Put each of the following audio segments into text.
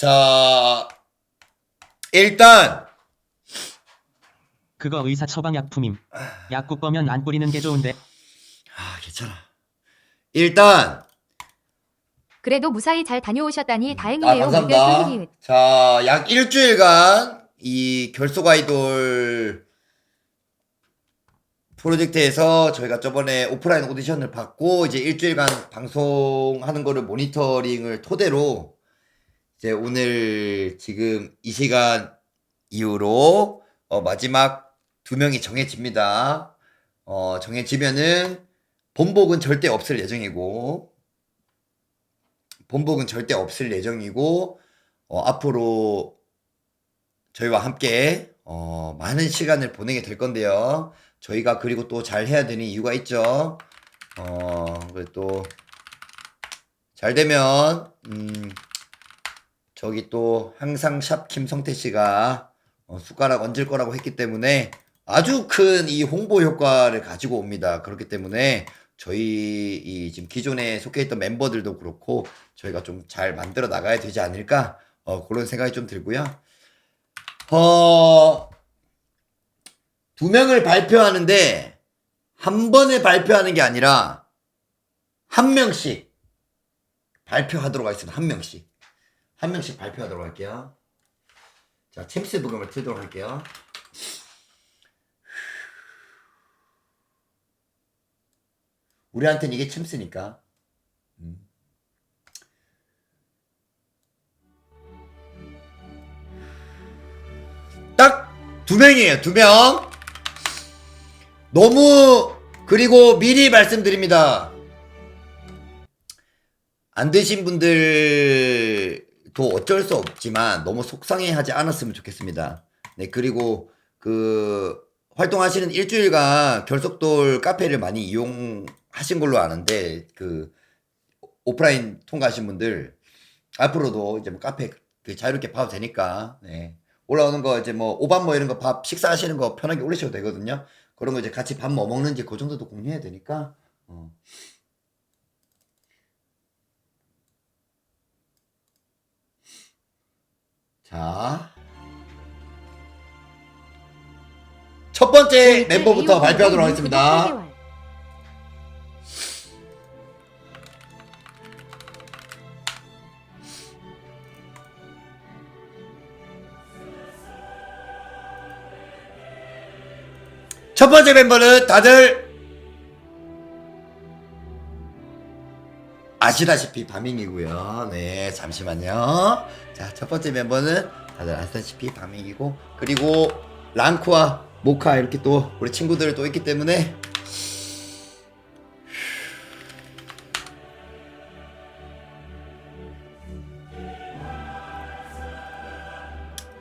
자, 일단, 그거 의사 처방 약품임. 약국 보면 안 뿌리는 게 좋은데. 아, 괜찮아. 일단, 그래도 무사히 잘 다녀오셨다니 아, 다행이네요. 물결 감사합니다. 흐흐리읒. 자, 약 일주일간 이 결속 아이돌 프로젝트에서 저희가 저번에 오프라인 오디션을 받고 이제 일주일간 방송하는 거를 모니터링을 토대로 이제 오늘 지금 이 시간 이후로 어, 마지막 두 명이 정해집니다. 어, 정해지면은 본복은 절대 없을 예정이고 본복은 절대 없을 예정이고 어, 앞으로 저희와 함께 어, 많은 시간을 보내게 될 건데요. 저희가 그리고 또 잘 해야 되는 이유가 있죠. 어, 그리고 또잘 되면 음, 저기 또 항상 샵 김성태 씨가 어, 숟가락 얹을 거라고 했기 때문에 아주 큰 이 홍보 효과를 가지고 옵니다. 그렇기 때문에 저희 이 지금 기존에 속해 있던 멤버들도 그렇고 저희가 좀 잘 만들어 나가야 되지 않을까 어, 그런 생각이 좀 들고요. 어, 두 명을 발표하는데 한 번에 발표하는 게 아니라 한 명씩 발표하도록 하겠습니다. 한 명씩. 한 명씩 발표하도록 할게요. 자, 챔스 부금을 틀도록 할게요. 우리한테는 이게 챔스니까. 음. 딱두 명이에요, 두 명. 너무, 그리고 미리 말씀드립니다. 안 되신 분들 도 어쩔 수 없지만 너무 속상해 하지 않았으면 좋겠습니다. 네, 그리고 그 활동하시는 일주일간 결석돌 카페를 많이 이용하신 걸로 아는데 그 오프라인 통과하신 분들 앞으로도 이제 뭐 카페 그 자유롭게 봐도 되니까 네. 올라오는 거 이제 뭐 오밥 뭐 이런 거 밥 식사하시는 거 편하게 올리셔도 되거든요. 그런 거 이제 같이 밥 뭐 먹는지 그 정도도 공유해야 되니까 어. 자. 첫 번째 멤버부터 발표하도록 하겠습니다. 첫 번째 멤버는 다들 아시다시피 바밍이고요. 네, 잠시만요. 자, 첫 번째 멤버는 다들 아시다시피 바밍이고 그리고 랑쿠와 모카 이렇게 또 우리 친구들 또 있기 때문에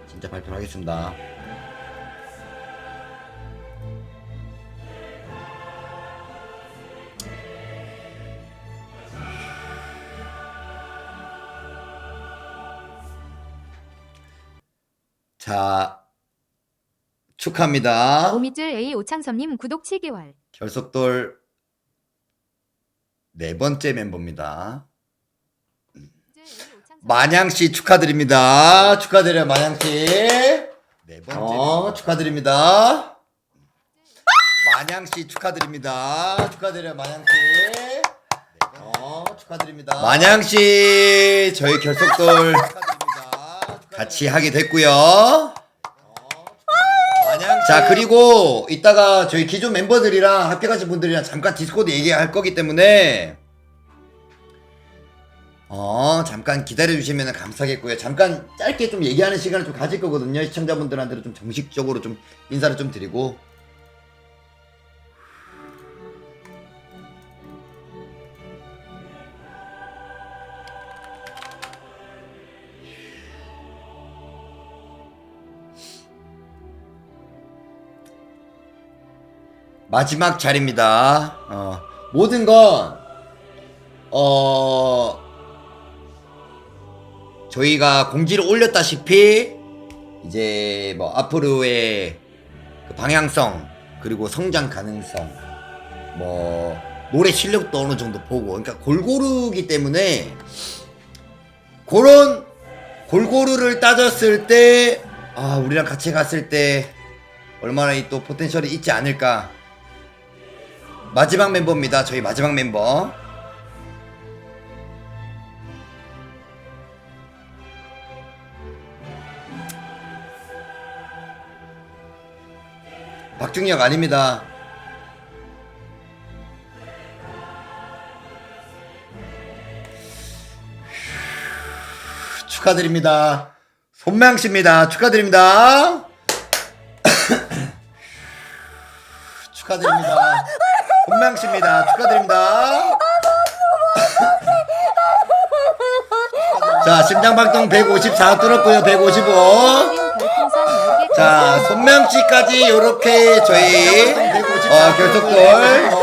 진짜 발표를 하겠습니다. 자, 축하합니다. 오미줄 A 오창섭님 구독 7개월. 결석돌 네 번째 멤버입니다. 마냥 씨 축하드립니다. 축하드려요, 마냥 씨. 네 번째. 어, 축하드립니다. 마냥 씨 축하드립니다. 축하드려요, 마냥 씨. 어, 축하드립니다. 마냥 씨 저희 결석돌 같이 하게 됐고요. 자 그리고 이따가 저희 기존 멤버들이랑 합격하신 분들이랑 잠깐 디스코드 얘기할 거기 때문에 어 잠깐 기다려 주시면 감사하겠고요. 잠깐 짧게 좀 얘기하는 시간을 좀 가질 거거든요. 시청자분들한테도 좀 정식적으로 좀 인사를 좀 드리고 마지막 자리입니다. 어, 모든 건, 어, 저희가 공지를 올렸다시피, 이제 뭐 앞으로의 그 방향성, 그리고 성장 가능성, 뭐, 노래 실력도 어느 정도 보고, 그러니까 골고루기 때문에, 그런 골고루를 따졌을 때, 아, 우리랑 같이 갔을 때, 얼마나 이또 포텐셜이 있지 않을까. 마지막 멤버입니다. 저희 마지막 멤버. 박중혁 아닙니다. 축하드립니다. 손명 씨입니다. 축하드립니다. 축하드립니다. 손명 씨입니다. 축하드립니다. 자, 심장박동 154 뚫었고요. 155. 별풍선 10개 자, 손명 씨까지 요렇게 저희 어, 결석골.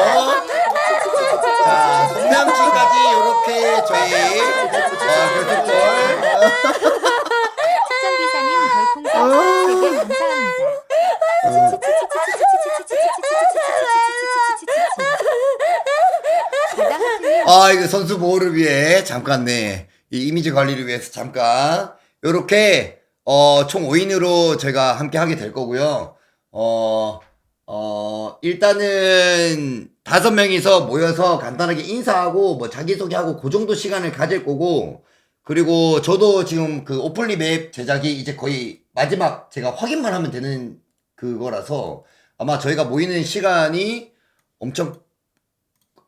아, 이거 선수 보호를 위해 잠깐 네. 이 이미지 관리를 위해서 잠깐 요렇게 어, 총 5인으로 제가 함께 하게 될 거고요. 어, 어, 일단은 다섯 명이서 모여서 간단하게 인사하고 뭐 자기소개하고 그 정도 시간을 가질 거고 그리고 저도 지금 그 오플리 맵 제작이 이제 거의 마지막 제가 확인만 하면 되는 그거라서 아마 저희가 모이는 시간이 엄청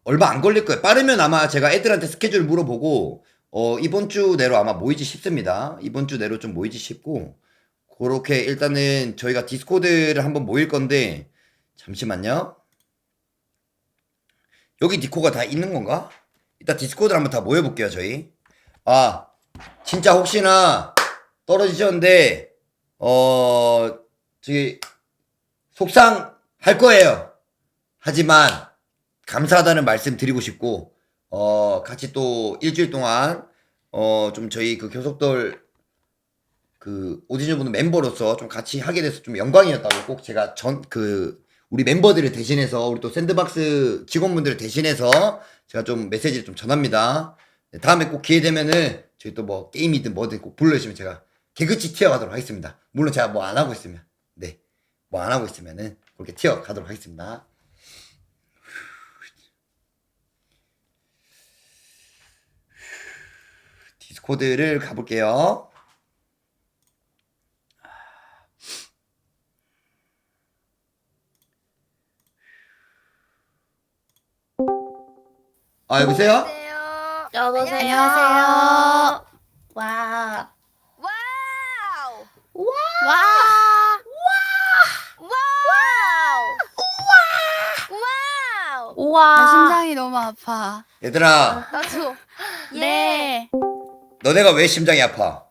얼마 안 걸릴 거예요. 빠르면 아마 제가 애들한테 스케줄 물어보고 어 이번 주 내로 아마 모이지 싶습니다. 이번 주 내로 좀 모이지 싶고 그렇게 일단은 저희가 디스코드를 한번 모일 건데 잠시만요. 여기 디코가 다 있는 건가? 이따 디스코드를 한번 다 모여볼게요 저희. 아 진짜 혹시나 떨어지셨는데 어 저기 속상할 거예요. 하지만 감사하다는 말씀 드리고 싶고 어 같이 또 일주일 동안 어 좀 저희 그 교섭돌 그 오디션 보는 멤버로서 좀 같이 하게 돼서 좀 영광이었다고 꼭 제가 전 그 우리 멤버들을 대신해서 우리 또 샌드박스 직원분들을 대신해서 제가 좀 메시지를 좀 전합니다. 네, 다음에 꼭 기회 되면은 저희 또 뭐 게임이든 뭐든 꼭 불러주시면 제가 개그치 튀어가도록 하겠습니다. 물론 제가 뭐 안 하고 있으면 네 뭐 안 하고 있으면은 그렇게 튀어가도록 하겠습니다. 디스 코드를 가볼게요. 아 여보세요? 여보세요. 안녕하세요. 와. 와우! 와. 와우! 우와. 나 심장이 너무 아파. 얘들아 나도. 네. 너네가 왜 심장이 아파?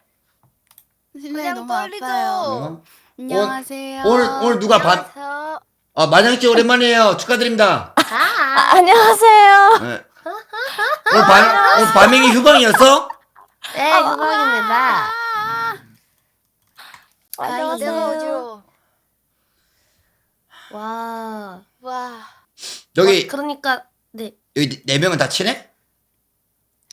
심장이 그냥 너무 떨리죠. 아파요. 어? 안녕하세요. 오늘 오늘 누가 반? 안녕하세요. 아 만양씨 오랜만이에요. 축하드립니다. 아, 안녕하세요. 네. 오늘 반 오늘 밤행이 휴방이었어? 네, 구광입니다. 안녕하세요. 내가 어지러워. 와. 와. 여기 어, 그러니까 네. 여기 네 명은 다 친해?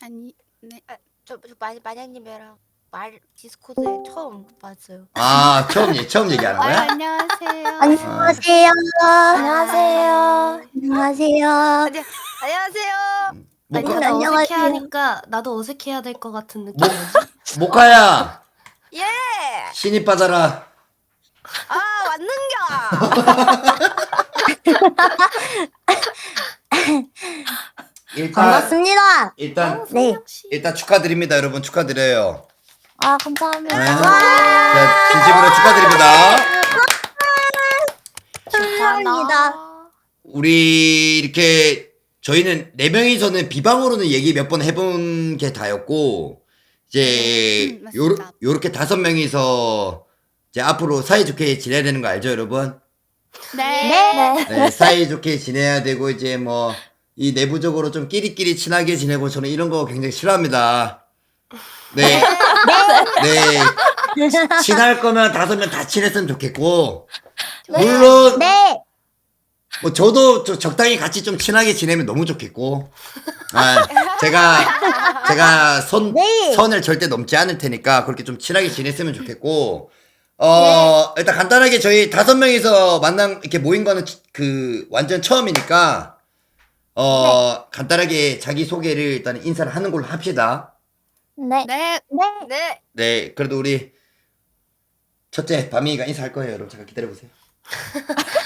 아니, 네. 저, 저 마, 마냥님이랑 말 디스코드에 처음 봤어요. 아 처음 얘 처음 얘기하는 아, 거야? 안녕하세요. 안녕하세요. 안녕하세요. 안녕하세요. 안녕하세요. 모, 아니, 근데 어색해 하니까 나도 어색해야 될 것 같은 느낌. 모, 모카야 예. 신입 받아라. 아, 왔는겨. 일단 반갑습니다. 일단 네. 일단 축하드립니다 여러분 축하드려요. 아, 감사합니다. 네. 자, 진심으로 축하드립니다. 감사합니다. 우리 이렇게 저희는 네 명이서는 비방으로는 얘기 몇 번 해본 게 다였고 이제 음, 요렇, 맞습니다. 요렇게 다섯 명이서 이제 앞으로 사이좋게 지내야 되는 거 알죠 여러분? 네. 네, 사이좋게 지내야 되고 이제 뭐 이 내부적으로 좀 끼리끼리 친하게 지내고 저는 이런 거 굉장히 싫어합니다. 네. 네. 친할 거면 다섯 명 다 친했으면 좋겠고 물론 네. 뭐 저도 저 적당히 같이 좀 친하게 지내면 너무 좋겠고. 아, 제가 제가 선 네. 선을 절대 넘지 않을 테니까 그렇게 좀 친하게 지냈으면 좋겠고. 어, 일단 간단하게 저희 다섯 명이서 만난 이렇게 모인 거는 치- 그 완전 처음이니까 어, 간단하게 자기 소개를 일단 인사를 하는 걸로 합시다. 네. 네. 네. 네. 네, 그래도 우리 첫째 밤이가 인사할 거예요, 여러분. 잠깐 기다려 보세요.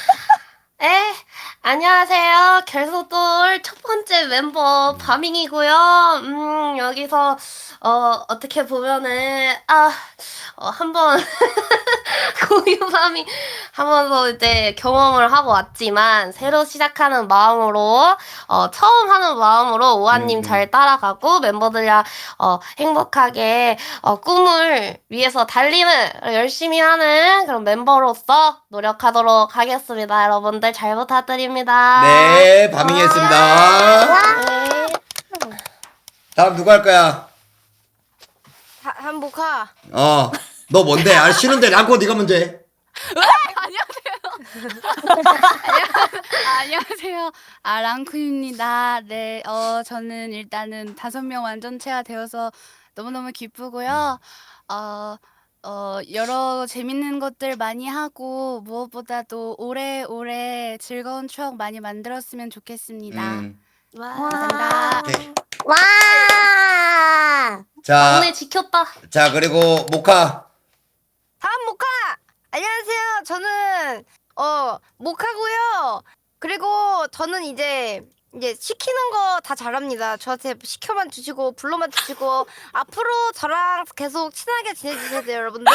에, 안녕하세요. 결소돌 첫 번째 멤버 바밍이고요. 음, 여기서, 어, 어떻게 보면은, 아, 어, 한번, 공유 바밍 하면서 이제 경험을 하고 왔지만, 새로 시작하는 마음으로, 어, 처음 하는 마음으로 오아님 음, 음. 잘 따라가고, 멤버들이랑, 어, 행복하게, 어, 꿈을 위해서 달리는, 열심히 하는 그런 멤버로서 노력하도록 하겠습니다. 여러분들 잘 부탁드립니다. 네, 밤이겠습니다. 네. 다음 누구 할 거야? 하, 한복아. 어, 너 뭔데? 아, 싫은데 랑코 네가 먼저 해. 안녕하세요. 아, 랑쿠입니다. 네, 어, 저는 일단은 다섯 명 완전체가 되어서 너무너무 기쁘고요. 어, 어, 여러 재밌는 것들 많이 하고 무엇보다도 오래오래 즐거운 추억 많이 만들었으면 좋겠습니다. 음, 감사합니다. 오케이. 와. 자, 오늘 지켰다. 자 그리고 모카. 다음 모카. 안녕하세요. 저는 어 모카고요. 그리고 저는 이제 이제 시키는 거 다 잘합니다. 저한테 시켜만 주시고 불러만 주시고 앞으로 저랑 계속 친하게 지내주세요, 여러분들.